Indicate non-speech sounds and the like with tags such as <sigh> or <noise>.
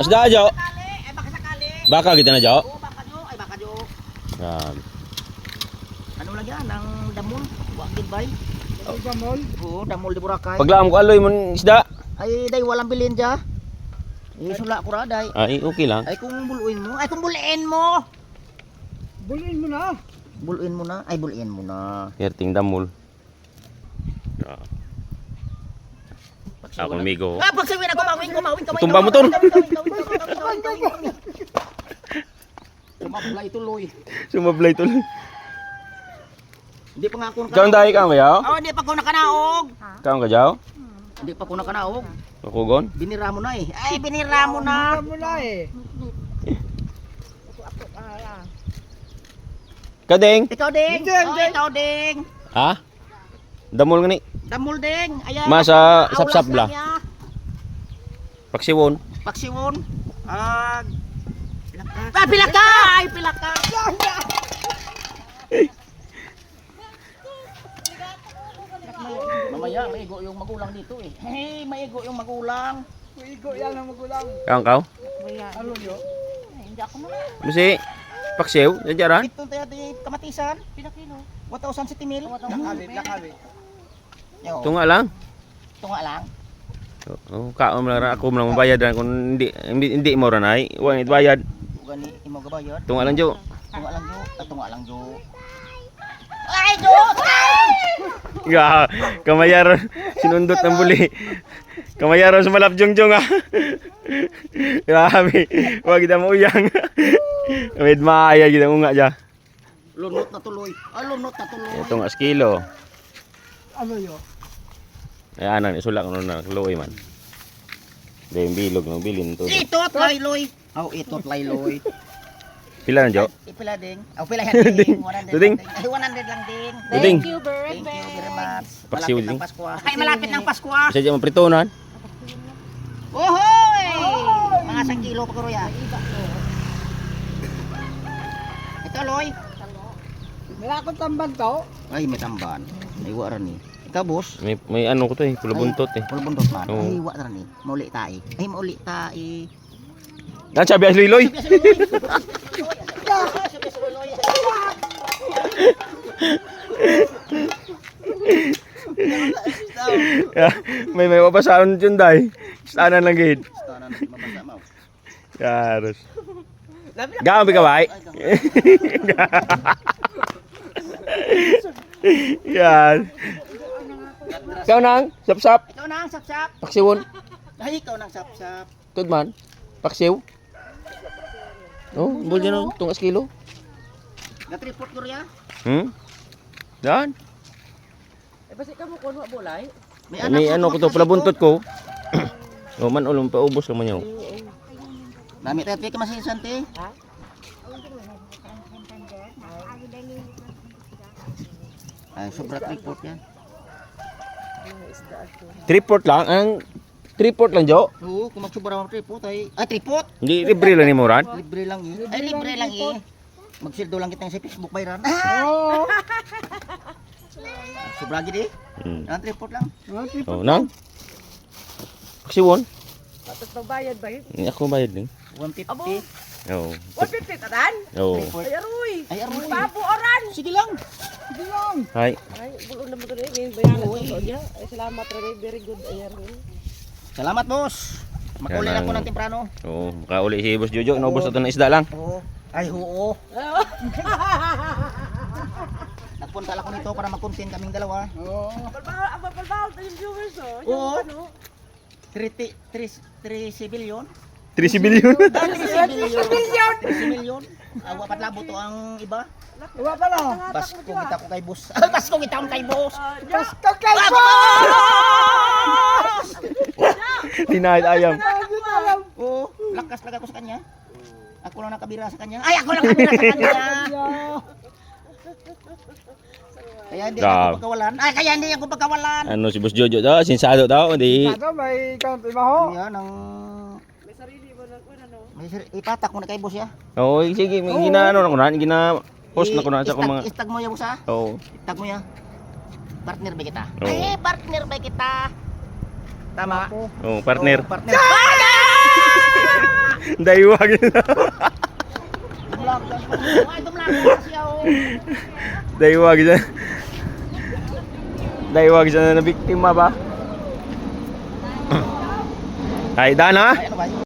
Asda Jo. Ay baka sakali. Baka kita na Jo. Oo, baka jo, ay baka jo. Grabe. Ano lang yan, ang damol. Wakid bay. damol? Oo, damol di Boracay. Paglaam ko aloy mo isda. Ay, day, walang bilin dya. Ay, sula ko ra, day. Ay, okay lang. Ay, kung buluin mo. Ay, kung buluin mo. Buliin mo na. Buluin mo na. Ay, buluin mo na. Kerting damol. Ako migo. Ah, pagsabi na, kumawin, kumawin, kumawin. Tumba mo, Ton. Tumabla ituloy. Sumablay tuloy. Hindi pa nga ako Ikaw ang dahi ka ba yaw? Oh, hindi pa ako nakanaog. Ikaw ang kajaw? Hindi pa ako nakanaog. Nakugon? Binira mo na eh. Ay, binira mo na. Wala mo na eh. Ikaw ding. Hindi. Oh, ikaw ding. Ha? Damol nga ni. Damol ding. Ayan. Masa Aulas sapsap la. lang niya. Paksiwon. Paksiwon. Ah, pilaka. Ah, pilaka! Ay, pilaka. Mamaya, maigo yung magulang dito eh. Hey, maigo yung magulang. Igo yan ang magulang. Ikaw ang kaw? Ano yun? Hindi ako na. Musi. Paksiw. Nandiyaran? Ito tayo di kamatisan. Pila kilo? 1,000 sitimil. Lakawit, lakawit. Yo, Tunga lang. tunga lang. Oh, kaon mo lang ra. ako mo lang mabayad ra kung hindi hindi, hindi mo ra nay. Wa ni bayad. Gani imo gabayad. Tunga lang jo. Tunga lang jo. Ah, tunga lang jo. Ay, jo! Ya, kamayaron sinundot ng buli. Kamayaron sa malapjong-jong ah. Grabe. Wa kita mo uyang. Med maaya kita unga ja. Lunot na tuloy. Ah, lunot na tuloy. Ito nga kilo. Ano yun? Ayan na isulak no na luoy man. Dahil bilog no bilin to. Itot layloy. Oh, itot layloy. <laughs> Pila na jo? Ipila ding. Oh, pila yan ding. 100 Duding. lang ding. Ay, 100 lang ding. Duding. Thank you very Thank you very much. Paksiw Malapit ding. ng Pasko. ah. Ay, malapit ng Pasko. Isa dyan mapritonan. Ohoy! Mga isang kilo pa kuya. Ito, Loy. Wala akong tambag to. Ay, may tamban. May wa rin boss. May may ano ko to eh, pulabuntot eh. Wala bundot man. Oo. Ay, wa rin eh. Mauli tae. Ay, mauli tae. Yan sabi as liloy. Ya, <laughs> may may mapasaon dyan dai. Stanan lang gid. Yaros. Gambi ka ba? <laughs> Yan. Ikaw nang, sap-sap, Ikaw na ang sapsap. paksiwon. Ay, ikaw na ang sapsap. Tudman, paksiw. Oh, bol dyan oh, tungas kilo. Natripot kuya. Hmm? Yan. Eh, basi ka mo kuno bulay. May anak ano ko to, palabuntot ko. <coughs> oh, man ulong paubos ka man yun. Dami tayo pika masinsan te. Ha? Ay, sobra tripot yan. Triport lang, ang triport lang, Jo. Oo, kung magsobra ang tripot ay... Ay, tripot! Hindi libre lang ni Moran. Libre lang eh. Ay, libre lang eh. Magsildo lang kita sa Facebook bayran. Oo. <laughs> <laughs> Sobra gid eh. Hmm. Ang tripot lang. Mga tipo. Oh, nang. Paksiwon. Tapos pagbayad ba yun? Ako bayad din. 150. Abo. Oo. 150 tatan? Oo. Ay, aroy. Ay, aroy. Babo oran. Sige lang. Sige lang. Hi. Ay, bulo naman to rin. Ngayon bayaran ko to niya. Ay, salamat rin. Very good. Ayan rin. Salamat, boss. Makuli ko ang- ng temprano. Oo, makauli si Boss Jojo. Naubos ito ng isda lang. Oo. Ay, oo. <laughs> Nagpunta lang ako nito para mag-content kaming dalawa. Oo. Balbahal to yung viewers, oh. Oo. ano? 3 3 billion. 30 billion. Ah, 3 billion. 3 million. Awa pat labo to ang iba. Wala pa lang. Bas ko kita ko kay boss. Ay, <laughs> bas ko kita ko kay boss. Bas ka kay Ah, boss! <laughs> Tinahid ayam. Oo, lakas talaga ko sa kanya. Ako lang nakabira sa kanya. Ay, ako lang nakabira sa kanya. <laughs> Kaya hindi ako pagkawalan. Ay, kaya hindi ako pagkawalan. Ano si Boss Jojo daw? Sinsado daw. Hindi. Ano, may count imaho. Ayan, ang... ipatak mo na kay boss ya. Oo, sige. May gina ano na ko na. Gina post na ko na sa ko mga. Istag mo ya boss ha. Oo. Istag mo ya. Partner ba kita? Oo. Ay, partner ba kita? Tama. Oo, partner. Oo, partner. Tumlak lang kasi ako. Daywag dyan. Daywag dyan na biktima ba? Ay, dana. Ay, ano ba?